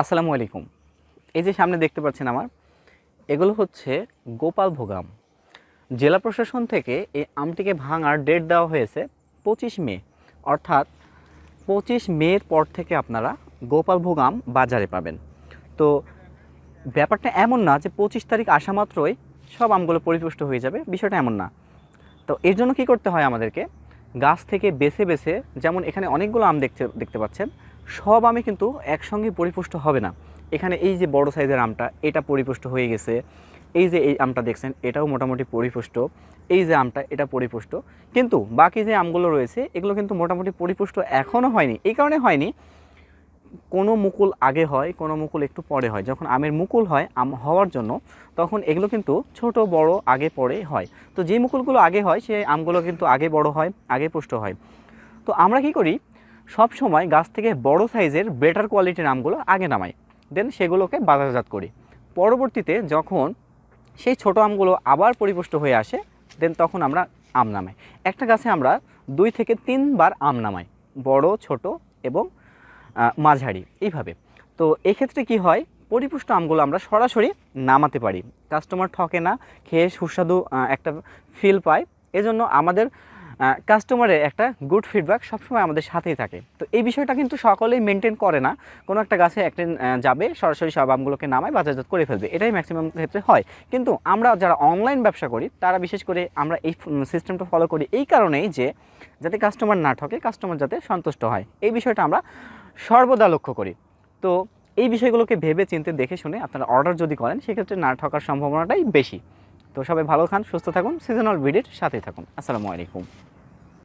আসসালামু আলাইকুম। এই যে সামনে দেখতে পাচ্ছেন আমার, এগুলো হচ্ছে গোপাল ভোগাম। জেলা প্রশাসন থেকে এই আমটিকে ভাঙার ডেট দেওয়া হয়েছে পঁচিশ মে। অর্থাৎ পঁচিশ মের পর থেকে আপনারা গোপাল ভোগাম বাজারে পাবেন। তো ব্যাপারটা এমন না যে পঁচিশ তারিখ আসা মাত্রই সব আমগুলো পরিপুষ্ট হয়ে যাবে, বিষয়টা এমন না। তো এর জন্য কি করতে হয় আমাদেরকে? গাছ থেকে বেছে বেছে, যেমন এখানে অনেকগুলো আম দেখতে দেখতে পাচ্ছেন সব আমে কিন্তু একসঙ্গে পরিপুষ্ট হবে না। এখানে এই যে বড় সাইজের আমটা, এটা পরিপুষ্ট হয়ে গেছে। এই যে এই আমটা দেখছেন, এটাও মোটামুটি পরিপুষ্ট। এই যে আমটা, এটা পরিপুষ্ট। কিন্তু বাকি যে আমগুলো রয়েছে, এগুলো কিন্তু মোটামুটি পরিপুষ্ট এখনও হয়নি। এই কারণে হয়নি। কোনো মুকুল আগে হয়, কোনো মুকুল একটু পরে হয়। যখন আমের মুকুল হয়, আম হওয়ার জন্য, তখন এগুলো কিন্তু ছোট, বড়, আগে পরে হয়। তো যে মুকুলগুলো আগে হয়, সেই আমগুলো কিন্তু আগে বড় হয়, আগে পুষ্ট হয়। তো আমরা কি করি? সব সময় গাছ থেকে বড় সাইজের বেটার কোয়ালিটির আমগুলো আগে নামাই। দেন সেগুলোকে বাজারজাত করি। পরবর্তীতে যখন সেই ছোট আমগুলো আবার পরিপুষ্ট হয়ে আসে দেন তখন আমরা আম নামাই। একটা গাছে আমরা দুই থেকে তিনবার আম নামাই, বড়, ছোট এবং মাঝারি এইভাবে। তো এক্ষেত্রে কি হয়, পরিপুষ্ট আমগুলো আমরা সরাসরি নামাতে পারি। কাস্টমার ঠকে না, খেয়ে সুস্বাদু একটা ফিল পায়। এজন্য আমাদের কাস্টমারের একটা গুড ফিডব্যাক সবসময় আমাদের সাথেই থাকে। তো এই বিষয়টা কিন্তু সকলেই মেনটেন করে না। কোনো একটা গাছে একটা যাবে, সরাসরি সব আমগুলোকে নামায়, বাজারজাত করে ফেলবে। এটাই ম্যাক্সিমাম ক্ষেত্রে হয়। কিন্তু আমরা যারা অনলাইন ব্যবসা করি, তারা বিশেষ করে আমরা এই সিস্টেমটা ফলো করি এই কারণেই যে, যাতে কাস্টমার না ঠকে কাস্টমার যাতে সন্তুষ্ট হয়। এই বিষয়টা আমরা সর্বদা লক্ষ্য করি। তো এই বিষয়গুলোকে ভেবে চিন্তে দেখে শুনে আপনারা অর্ডার যদি করেন, সেক্ষেত্রে না ঠকার সম্ভাবনাটাই বেশি। তো সবাই ভালো খান, সুস্থ থাকুন সিজনাল ভিডিওর সাথেই থাকুন। আসসালামু আলাইকুম।